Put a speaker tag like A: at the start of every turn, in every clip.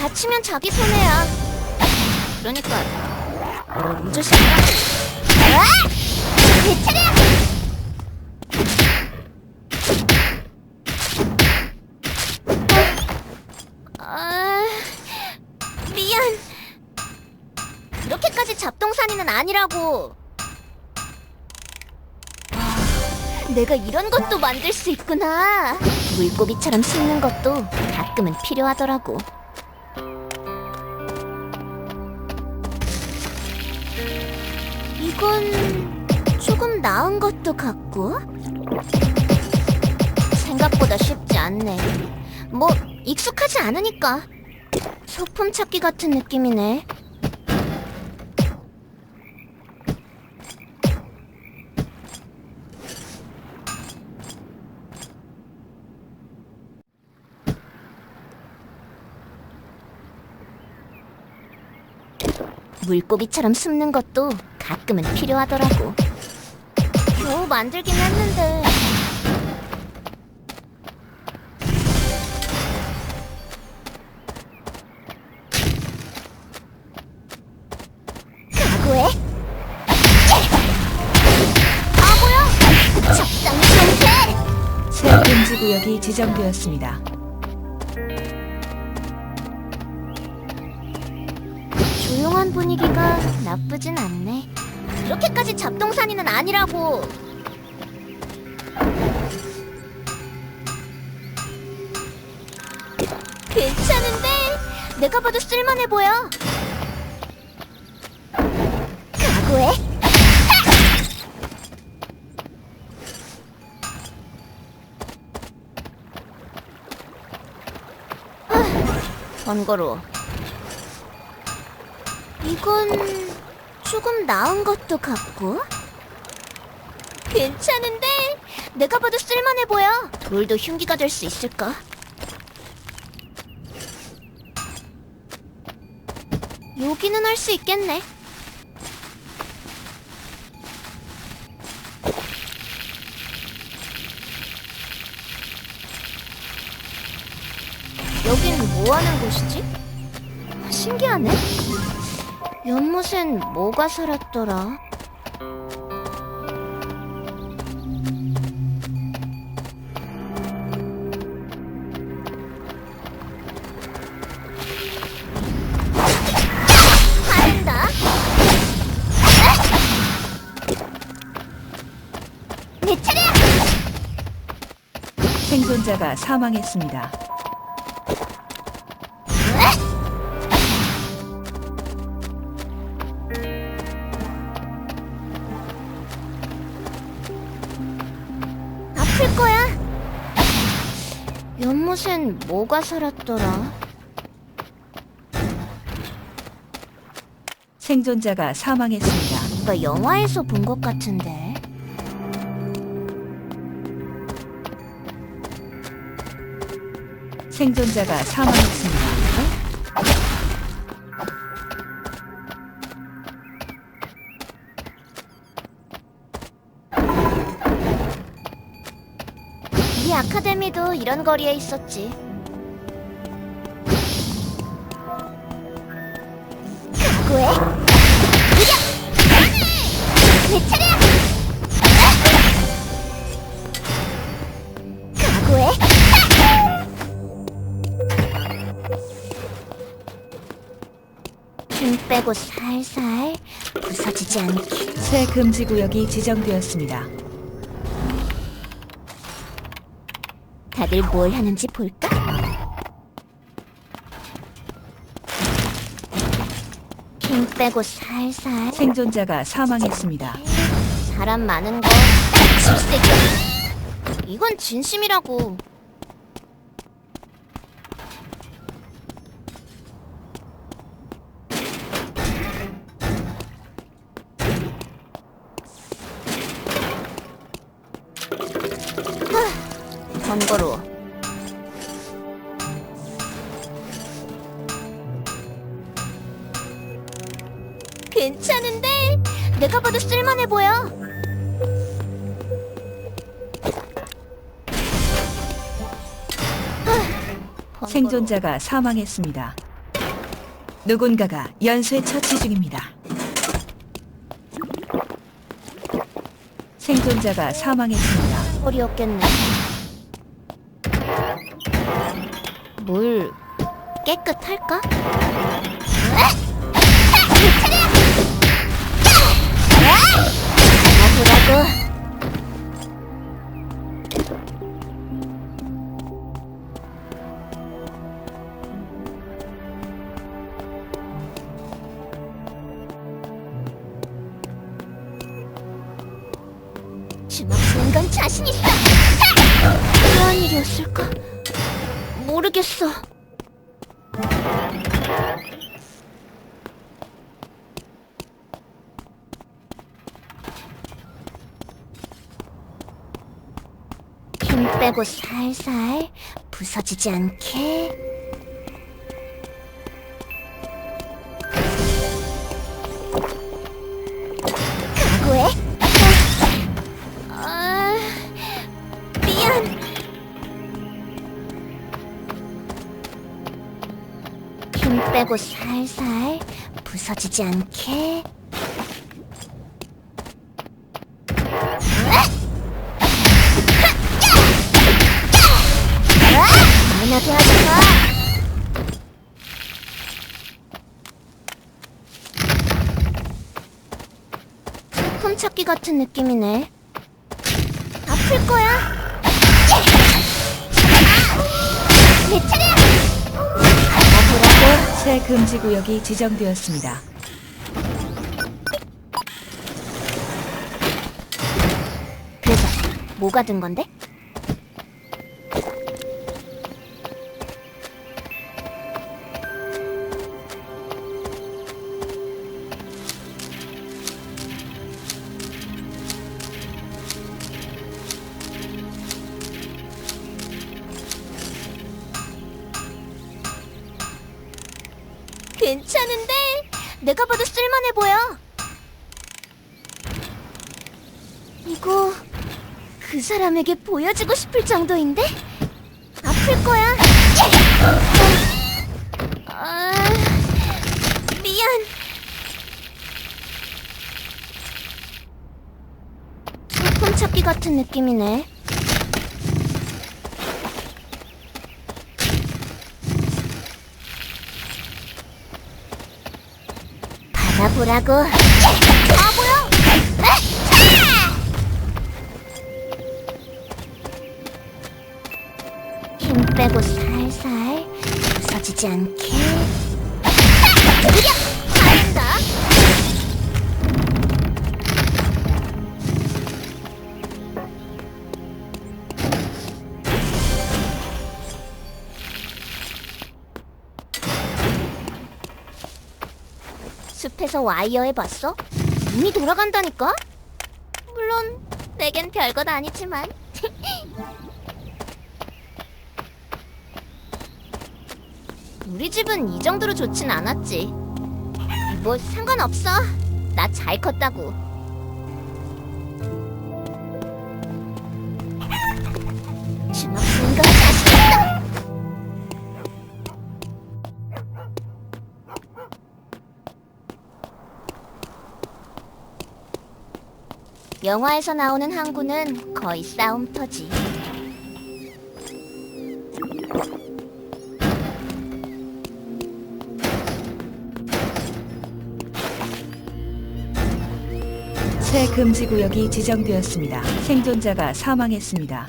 A: 다치면 자기 손해야. 그러니까 먼저 시작. 내 차례야. 아, 미안. 그렇게까지 잡동사니는 아니라고. 아, 내가 이런 것도 만들 수 있구나. 물고기처럼 씹는 것도 가끔은 필요하더라고. 이건 조금 나은 것도 같고. 생각보다 쉽지 않네. 뭐 익숙하지 않으니까. 소품 찾기 같은 느낌이네. 물고기처럼 숨는 것도 가끔은 필요하더라고. 겨우 만들긴 했는데. 각오해. 바보야! 적당히 좀 해!
B: 새 금지 구역이 지정되었습니다.
A: 조용한 분위기가 나쁘진 않네. 그렇게까지 잡동사니는 아니라고. 괜찮은데 내가 봐도 쓸만해 보여. 각오해. 아, 번거로워. 이건 조금 나은 것도 같고? 괜찮은데? 내가 봐도 쓸만해 보여. 돌도 흉기가 될 수 있을까? 여기는 할 수 있겠네. 여긴 뭐 하는 곳이지? 신기하네 연못엔 뭐가 살았더라? 화낸다. 내 차례야.
B: 생존자가 사망했습니다.
A: 연못엔 뭐가 살았더라?
B: 생존자가 사망했습니다.
A: 이거 영화에서 본 것 같은데.
B: 생존자가 사망했습니다.
A: 이 아카데미도 이런 거리에 있었지. 각오해. 빼고 살살 부서지지 않게.
B: 새 금지 구역이 지정되었습니다.
A: 다들 뭘 하는지 볼까? 힘 빼고 살살
B: 생존자가 사망했습니다.
A: 사람 많은 거 질색이야 이건 진심이라고
B: 생존자가 사망했습니다. 누군가가 연쇄 처치 중입니다. 생존자가 사망했습니다.
A: 꼴이었겠네. 물 깨끗할까? 뭐라고? 주먹 쓰는 건 자신 있어. 그런 일이었을까? 모르겠어. 힘 빼고 살살 부서지지 않게. 빼고 살살 부서지지 않게. 미안하게 하지 마. 소품 찾기 같은 느낌이네. 아플 거야. 내차
B: 새 금지 구역이 지정되었습니다.
A: 그래서 뭐가 든 건데? 사람에게 보여주고 싶을 정도인데? 아플 거야. 아, 미안. 소품 찾기 같은 느낌이네. 받아보라고. 빼고 살살 부서지지 않게 숲에서 와이어 해봤어? 이미 돌아간다니까? 물론 내겐 별것 아니지만 우리 집은 이 정도로 좋진 않았지. 뭐 상관없어. 나 잘 컸다고. 영화에서 나오는 항구는 거의 싸움터지.
B: 금지 구역이 지정되었습니다. 생존자가 사망했습니다.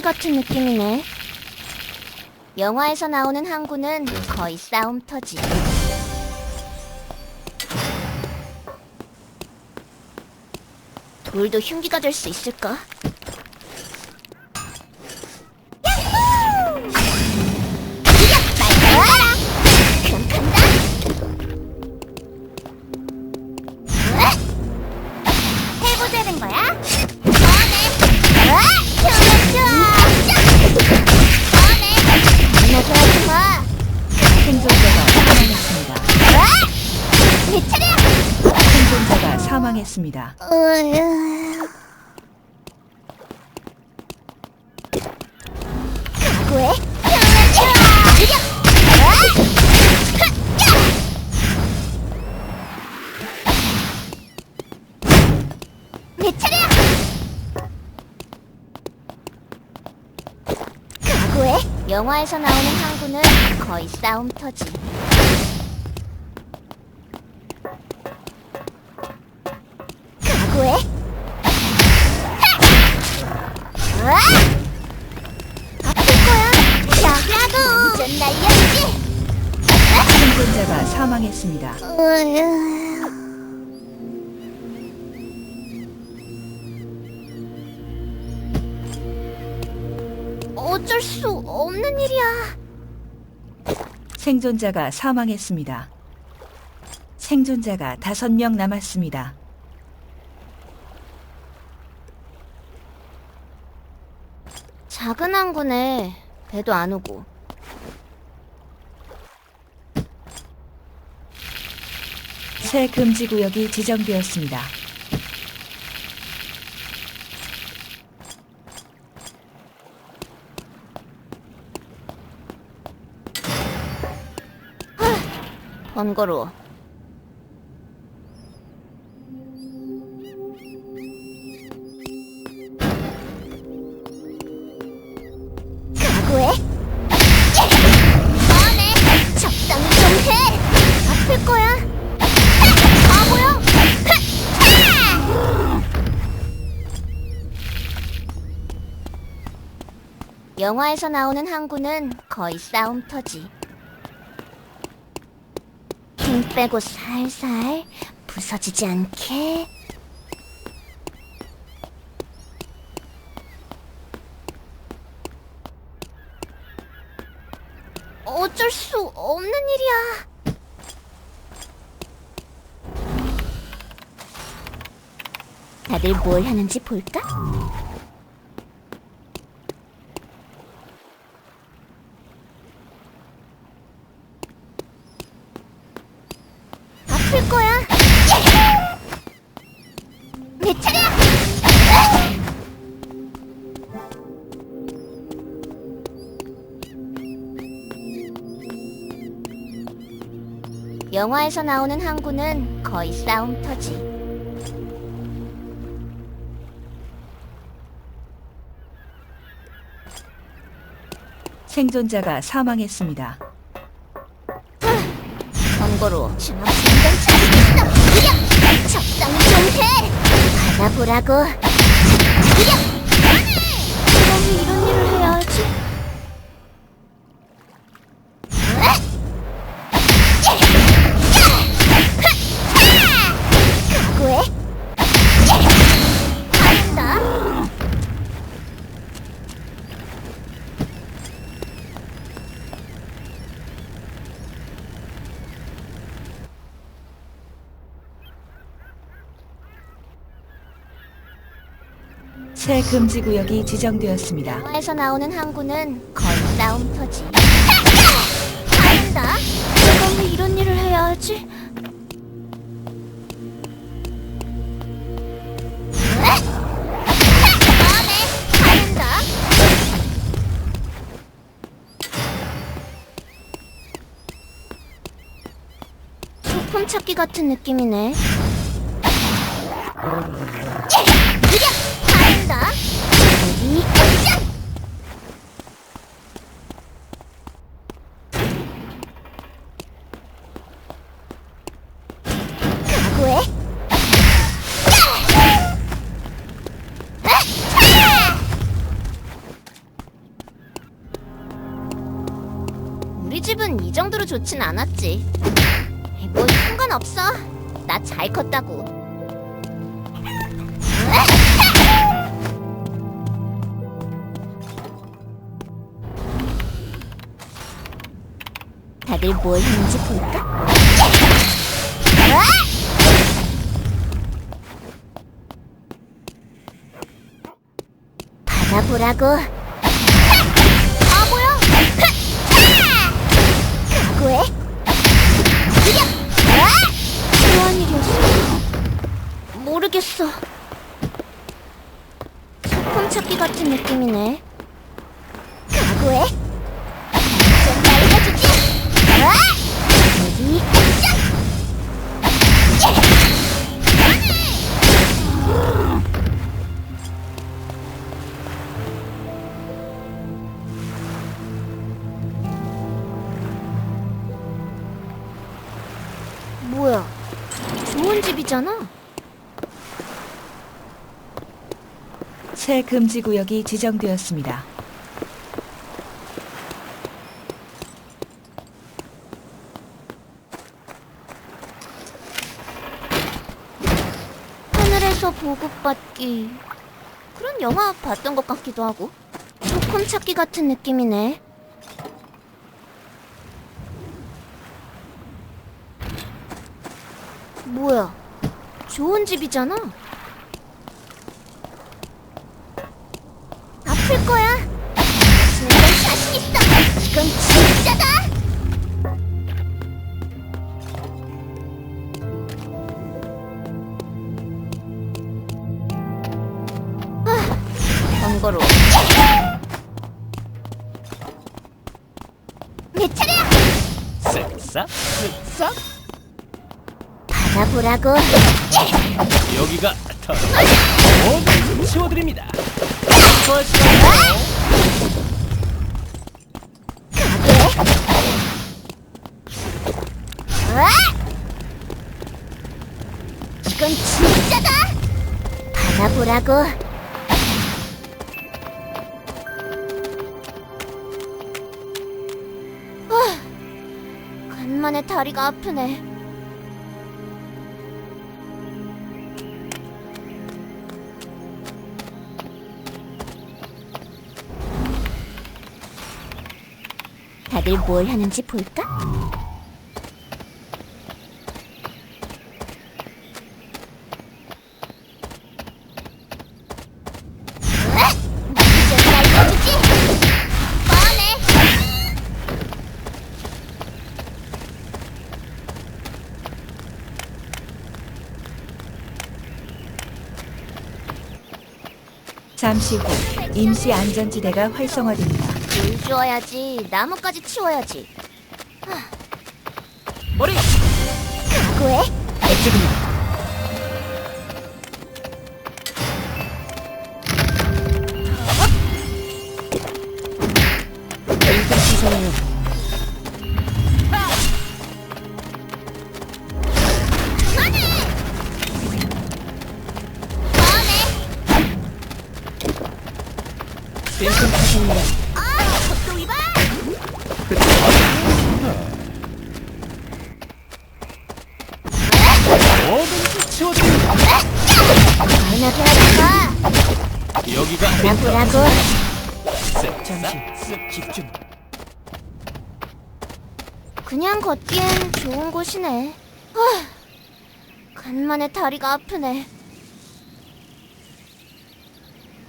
A: 같은 느낌이네. 영화에서 나오는 항구는 거의 싸움터지. 돌도 흉기가 될 수 있을까? 영화에서 나오는 항구는 거의 싸움터지 각오해 아! 아플 거야. 야야도 완전 날렸지.
B: 생존자가 사망했습니다.
A: 어
B: 생존자가 사망했습니다. 생존자가 다섯 명 남았습니다.
A: 작은 항구네. 배도 안 오고.
B: 새 금지 구역이 지정되었습니다.
A: 번거로워. 각오해. 꺼내. 적당히 좀 해. 아플 거야. 영화에서 나오는 항구는 거의 싸움터지. 힘 빼고 살살 부서지지 않게 어쩔 수 없는 일이야 다들 뭘 하는지 볼까? 영화에서 나오는 항구는 거의 싸움터지.
B: 생존자가 사망했습니다.
A: 번거로워. 중앙. 그냥 적당히 좀 해. 받아보라고. 왜 이런 일을 해야 하지?
B: 새 금지 구역이 지정되었습니다.
A: 영화에서 나오는 항구는 거의 싸움 터지. 한다. 내가 왜 이런 일을 해야 하지? 소품 찾기 같은 느낌이네. 좋진 않았지. 뭐 상관없어. 나 잘 컸다고. 다들 뭘 하는지 볼까? 받아보라고. 왜? 뭐한 일이었어. 모르겠어. 소품 찾기 같은 느낌이네. 각오해. 좋은 집이잖아.
B: 새 금지 구역이 지정되었습니다.
A: 하늘에서 보급받기. 그런 영화 봤던 것 같기도 하고. 소품 찾기 같은 느낌이네. 뭐야? 좋은 집이잖아. 아플 거야. 자신 있어. 이건 보라고.
C: 여기가 터 모두 치워드립니다
A: 아! 이건 진짜다. 받아보라고. 아, 간만에 다리가 아프네. 다들 뭘 하는지 볼까?
B: 잠시 후 임시 안전지대가 활성화됩니다.
A: 물 주워야지. 나무까지 치워야지.
C: 머리
A: 각오해.
C: 이쪽입니다 땡땡 시선이요 쓱 집중
A: 그냥 걷기엔 좋은 곳이네. 하, 간만에 다리가 아프네.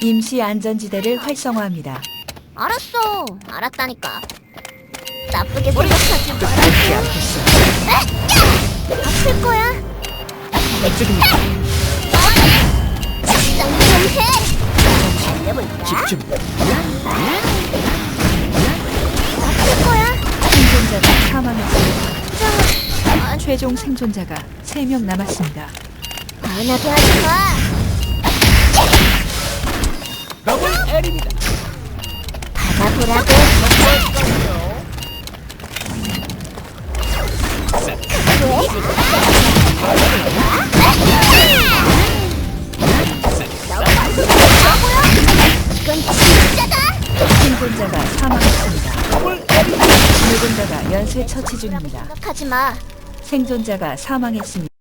B: 임시 안전지대를 활성화합니다.
A: 알았어. 알았다니까. 나쁘게 생각하지 말아줘. 아플 거야.
C: 이쪽입니다
A: 좀 해. 달려볼까?
C: 집중
A: 아플 거야.
B: 생존자가 사망했습니다.
A: 아,
B: 최종 생존자가 3명 남았습니다.
A: 화나게 하지 마.
C: 더블 L입니다
A: 받아보라고. 왜? 이건 진짜다.
B: 생존자가 사망했습니다.
C: L
B: 누군가가 연쇄 처치 중입니다.
A: 생각하지 마.
B: 생존자가 사망했습니다.